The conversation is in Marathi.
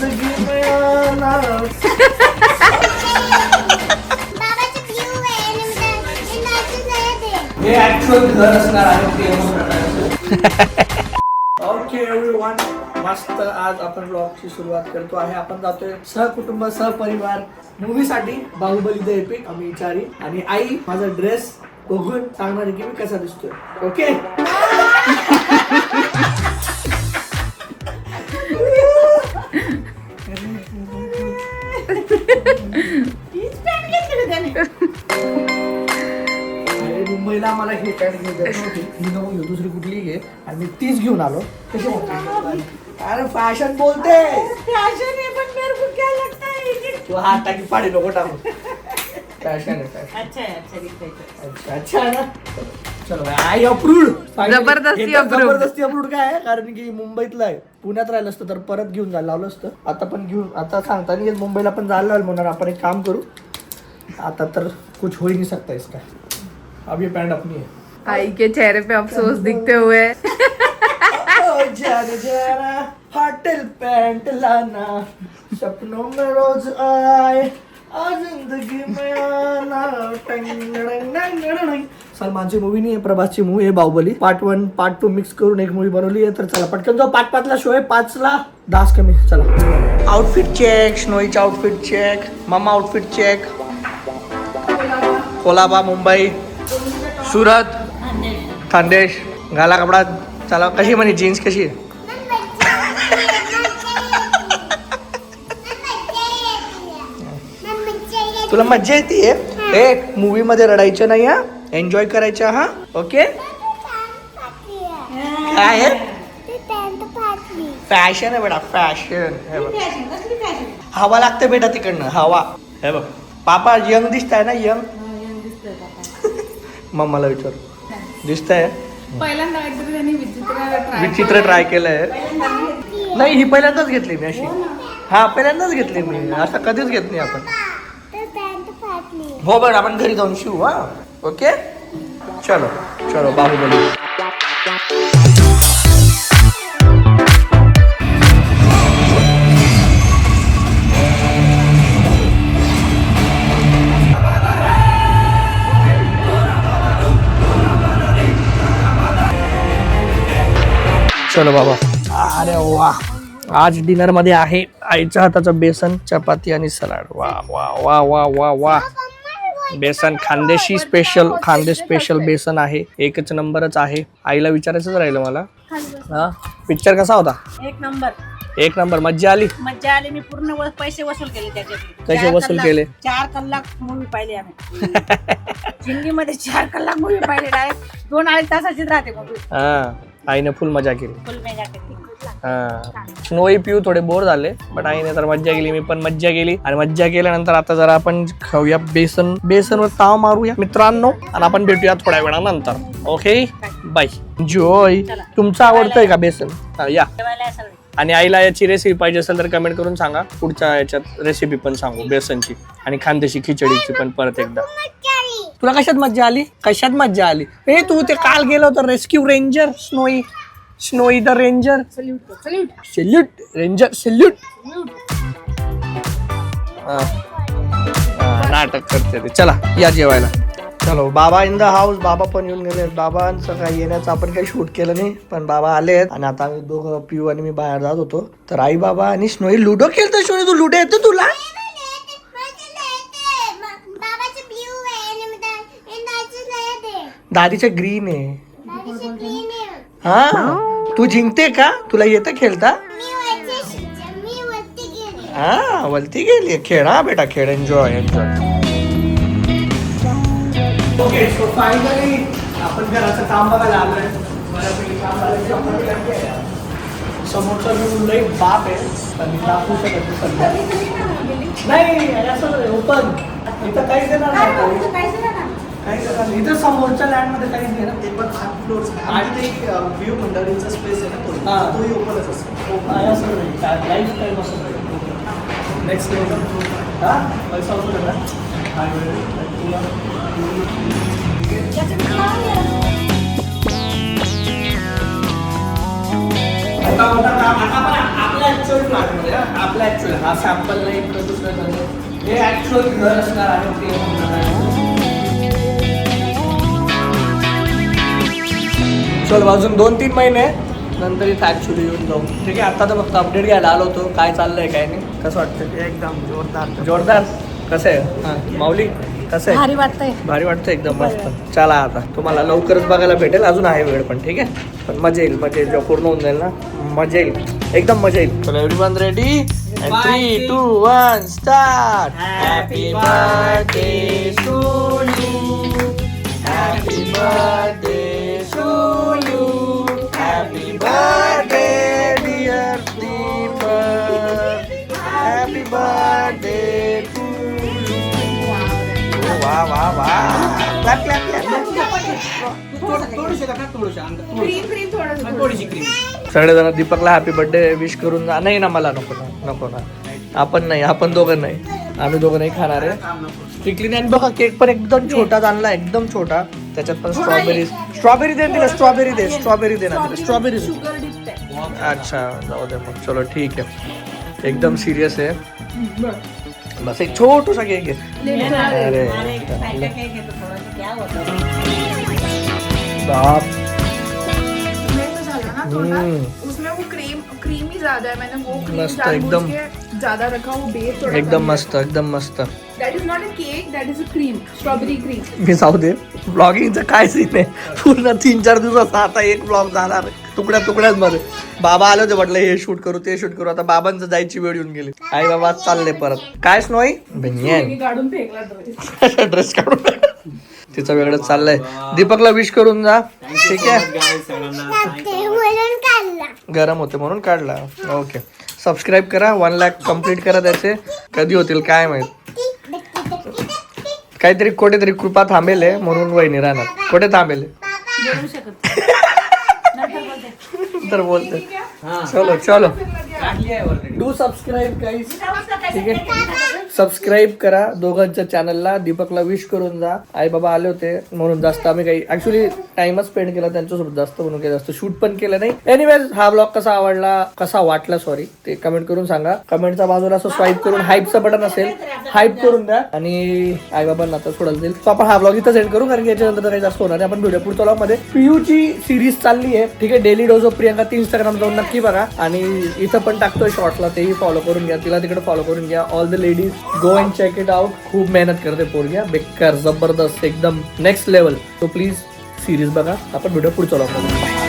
जिंदगी. हे ऍक्च्युअल घर असणार आहे ते ओके एव्हरीवन मस्त आज आपण ब्लॉगची सुरुवात करतो आहे. आपण जातोय सहकुटुंब सहपरिवार मूवी साठी बाहुबली द एपिक आम्ही विचारी. आणि आई माझा ड्रेस बघून सांगणार आहे की मी कसा दिसतोय. ओके ही देत. ही नको घेऊ दुसरी कुठली घे. आणि मी तीच घेऊन आलो. कशी वाटते? अरे फॅशन बोलते. तू हात टाकी पाडी नको टाकू. फॅशन आहे फॅशन अच्छा है अच्छा दिखता है अच्छा अच्छा आहे ना. चलो भाई, आई अप्रूव्ड जबरदस्ती. जबरदस्ती अप्रूव्ड काय आहे? कारण की मुंबईतला आहे. पुण्यात राहिलं असतं तर परत घेऊन जायला लावलं असतं. आता पण घेऊन आता सांगता नाही मुंबईला पण जायला लावलं म्हणून आपण एक काम करू. आता तर कुछ हो ही नहीं सकता इसका. अब ये पैंट अपनी है. आई के चेहरे पे अफसोस दिखते हुए। ओ जरा जाना पैंट लाना सपनों में रोज आए आ जिंदगी में आना टंग सलमानची मूवी नाही आहे प्रभासची मूवी आहे Baahubali. Part one part two mix करून एक मूवी बनवली आहे तर चला पटकन जो पाच पाचला शो आहे पाचला दास कमी. चला. आउटफिट चेक स्नोईचा आउटफिट चेक मामा आउटफिट चेक कोलाबा मुंबई. सुरत. खानदेश घाला कपडा चला. कशी म्हणे? जीन्स कशी आहे? तुला मज्जा येते? ए मूवी मध्ये रडायचं नाही हा? एन्जॉय करायचं हा? ओके काय. फॅशन आहे बेटा फॅशन हे हवा लागते बेटा तिकडनं हवा. हे बघ. पापा यंग दिसताय ना यंग मम्माला विचार. पहिल्यांदा काहीतरी त्यांनी विचित्र विचित्र ट्राय केलंय. नाही ही पहिल्यांदाच घेतली मी अशी. हा पहिल्यांदाच घेतली मी. असं कधीच घेत नाही आपण. हो बरं आपण घरी जाऊन शिवू हा. ओके? चलो चलो बाहुबली. चलो बाबा. अरे वा. आज डिनरमध्ये आहे आईच्या हाताचं बेसन चपाती आणि सलाड. वा वा वा वा वा वा. बेसन खानदेशी स्पेशल खानदेश स्पेशल बेसन आहे. एकच नंबरच आहे. आईला विचारायचंच राहिलं मला. हा? पिक्चर कसा होता? एक नंबर. एक नंबर. मज्जा आली? मज्जा आली. मी पूर्ण व- पैसे वसूल केले त्याच्यातले. कसे चार वसूल कलाक- केले? चार कलाक मूवी पाहिली आम्ही. हिंदीमध्ये चार कलाक मूवी पाहिली. डायरेक्ट दोन अडीच तासाचीच राहते मूवी हा. आईने फुल मजा केली. फुल मेगा केली. हा. स्नोई पिऊ थोडे बोर झाले बट आईने तर मज्जा केली. मी पण मज्जा केली. आणि मज्जा केल्यानंतर आता जरा आपण खाऊया बेसन बेसनवर ताव मारूया मित्रांनो. आणि आपण भेटूया थोड्या वेळानंतर. ओके बाय जॉय तुमचं आवडतंय का बेसन? हा, या. आणि आईला याची रेसिपी पाहिजे असेल तर कमेंट करून सांगा. पुढच्या याच्यात रेसिपी पण सांगू बेसनची. आणि खानदेशी खिचडीची पण परत एकदा. तुला कशात मज्जा आली? कशात मज्जा आली? ए तू ते काल गेलो होतं rescue ranger Snowy Snowy the ranger salute salute salute ranger salute नाटक करते ते. चला या जेवायला. चलो बाबा इन द हाऊस बाबा पण येऊन गेले बाबांचं काही येण्याचं आपण काही शूट केलं नाही पण बाबा आले आहेत. आणि आता आम्ही दोघं पिऊ आणि मी बाहेर जात होतो. तर आई बाबा आणि स्नोई लुडो खेळतो स्नोई तू लुडो येतो तुला माझ्याला येते. मा- बाबाचं view आहे आणि मग ते- ते नाचून जायचं. दादीचं ग्रीन आहे. हा? तू जिंकते का? तुला येतं खेळता? मी मी. हा वलती गेली. खेळ हा बेटा खेळ. Enjoy enjoy okay so finally आपण घराचं काम बघायला आलोय. बऱ्यापैकी काम झालं. समोरचा व्ह्यू लई बाप आहे पण मी दाखवू शकत नाही. सध्या नाही असं ओपन. इथं काहीच देणार नाही. नाही. इथं समोरच्या लँडमध्ये काहीच नाही ना? ते पण आठ फ्लोअर्स आणि ते व्ह्यू मंडळींचा स्पेस आहे ना तो. हा. तोही ओपनच असतो. नाही असं नाही. काय लाईफ टाईम असं नेक्स्ट लेवल हा? पैसा आपल्या ऍक्च्युअल फ्लॅटमध्ये आपल्या ऍक्च्युअल हा सॅम्पल नाही दुसरं झालं. हे ऍक्च्युअल घर असणार आहे ते चल अजून दोन तीन महिने. नंतर इथं ऍक्च्युअली येऊन जाऊ. ठीक आहे आता तर फक्त अपडेट घ्यायला आलो होतो. काय चाललंय काय नाही. कसं वाटतं एकदम जोरदार. जोरदार? कसं आहे? हां. माऊली कसं आहे? भारी वाटतंय. भारी वाटतं एकदम मस्त. चला आता. तुम्हाला लवकरच बघायला भेटेल. अजून आहे वेळ पण ठीक आहे? पण मजा येईल मजा येईल. जेव्हा पूर्ण होऊन जाईल ना मजा येईल. एकदम मजा येईल. चला everyone ready three two one start happy birthday to you happy birthday वा वा वा क्लॅप क्लॅप क्लॅप सगळेजण दीपकला हॅपी बर्थडे विश करून जा. नाही ना मला नको ना नको ना. आपण नाही आपण दोघं नाही. आम्ही दोघं नाही खाणार आहे. स्ट्रिकली नाही आणि बघा केक पण एकदम छोटा आणला एकदम छोटा. त्याच्यात पण स्ट्रॉबेरी स्ट्रॉबेरी दे तिला स्ट्रॉबेरी दे स्ट्रॉबेरी दे. ना तिला स्ट्रॉबेरी अच्छा जाऊ दे मग. चलो ठीक आहे. एकदम सिरियस आहे. बस एक छोटूसा केक आहे अरे बाप. हम्म. उसमें वो क्रीम क्रीम ही ज़्यादा है मैंने वो क्रीम मस्त, एकदम- ज़्यादा रखा वो बेस थोड़ा एकदम मस्त एकदम मस्त. That is not a cake that is a cream strawberry cream मी दे. ब्लॉगिंगचं काय सीन आहे पूर्ण तीन चार दिवसाचा आता एक ब्लॉग जाणार तुकड्या तुकड्याच मध्ये. बाबा आले होते म्हटलं हे शूट करू ते शूट करू. आता बाबांचं जायची वेळ येऊन गेली. आई बाबा चालले परत. काय स्नोई? बेनियन. काढून फेकला ड्रेस काढून तिचं वेगळं चाललंय. दीपकला विश करून जा. ठीक आहे? गरम होते म्हणून काढला. ओके सबस्क्राईब करा. वन लॅक कंप्लीट करा त्याचे. कधी होतील काय माहीत. काहीतरी कुठेतरी कृपा थांबेल आहे, म्हणून वहिनी राहणार. कुठे थांबेल? आहे? बोलू शकत तर बोलते. चलो चलो. डू सबस्क्राईब गाईस ठीक आहे? सबस्क्राईब करा. दोघांच्या चॅनलला दीपकला विश करून जा. आई बाबा आले होते म्हणून जास्त आम्ही काही ऍक्च्युली टाइमच स्पेंड केला त्यांच्यासोबत जास्त म्हणून काही जास्त शूट पण केलं नाही. एनिवेज हा ब्लॉग कसा आवडला कसा वाटला सॉरी ते कमेंट करून सांगा. कमेंटच्या बाजूला असं स्वाईप करून हाईपचं बटन असेल हाईप करून द्या. आणि आई बाबांना आता सोडायला जाईल आपण हा ब्लॉग इथं सेंड करू कारण की याच्यानंतर काही जास्त होणार नाही. आपण व्हिडिओ पुढच्या ब्लॉगमध्ये पीयूची सिरीज चालली आहे. ठीक आहे डेली डोज ऑफ प्रियंका ती इंस्टाग्राम जाऊन नक्की बघा. आणि इथं पण टाकतोय शॉर्ट्सला तेही फॉलो करून घ्या. तिला तिकडे फॉलो करून घ्या. All the ladies go and check it out खूप मेहनत करते पोरग्या. बेकार जबरदस्त एकदम नेक्स्ट लेवल तो प्लीज सिरीज बघा. आपण व्हिडिओ पुढे चालू